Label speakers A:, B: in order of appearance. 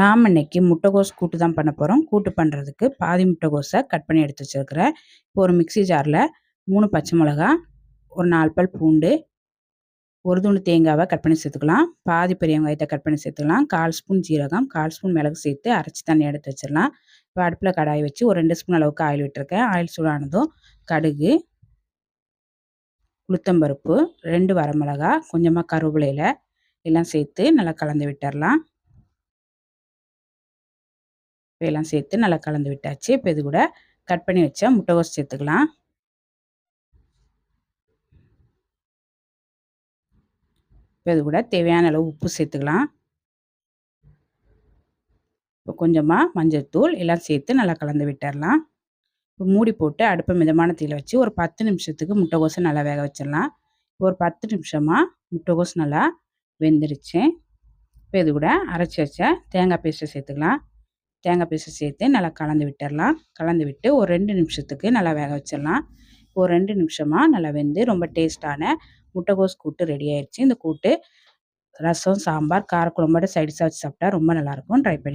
A: நாம் இன்னைக்கு முட்டைகோஸ் கூட்டு தான் பண்ண போகிறோம் கூட்டு பண்ணுறதுக்கு பாதி முட்டைகோஸை கட் பண்ணி எடுத்து வச்சுருக்கிறேன். இப்போ ஒரு மிக்சி ஜாரில் மூணு பச்சை மிளகா ஒரு நாலு பல் பூண்டு ஒரு துண்டு தேங்காவை கட் பண்ணி சேர்த்துக்கலாம். பாதி பெரிய வெங்காயத்தை கட் பண்ணி சேர்த்துக்கலாம். கால் ஸ்பூன் ஜீரகம் கால் ஸ்பூன் மிளகு சேர்த்து அரைச்சி தண்ணி எடுத்து வச்சிடலாம். இப்போ அடுப்பில் கடாய் வச்சு ஒரு ரெண்டு ஸ்பூன் அளவுக்கு ஆயில் விட்டுருக்கேன். ஆயில் சூடானதும் கடுகு உளுத்தம்பருப்பு ரெண்டு வரமிளகா கொஞ்சமாக கருவேப்பிலையில் எல்லாம் சேர்த்து நல்லா கலந்து விட்டுடலாம். எல்லாம் சேர்த்து நல்லா கலந்து விட்டாச்சு. இப்போ இது கூட கட் பண்ணி வச்சா முட்டைகோஸ் சேர்த்துக்கலாம். இப்போ இது கூட தேவையான அளவு உப்பு சேர்த்துக்கலாம். இப்போ கொஞ்சமாக மஞ்சள் தூள் எல்லாம் சேர்த்து நல்லா கலந்து விட்டுடலாம் இப்போ மூடி போட்டு அடுப்பை மிதமான தீயில் வச்சு ஒரு பத்து நிமிஷத்துக்கு முட்டைகோஸை நல்லா வேக வச்சிடலாம். ஒரு பத்து நிமிஷமாக முட்டைகோஸ் நல்லா வெந்துருச்சு. இப்போ இது கூட அரைச்சி வச்ச தேங்காய் பேஸ்ட்டை சேர்த்துக்கலாம். தேங்காய் பீஸை சேர்த்து நல்லா கலந்து விட்டுடலாம் கலந்து விட்டு ஒரு ரெண்டு நிமிஷத்துக்கு நல்லா வேக வச்சிடலாம். ஒரு ரெண்டு நிமிஷமாக நல்லா வெந்து ரொம்ப டேஸ்ட்டான முட்டைகோஸ் கூட்டு ரெடி ஆயிடுச்சு. இந்த கூட்டு ரசம் சாம்பார் காரக்குழம்போட சைடிஷாக வச்சு சாப்பிட்டா ரொம்ப நல்லாயிருக்கும் ட்ரை பண்ணி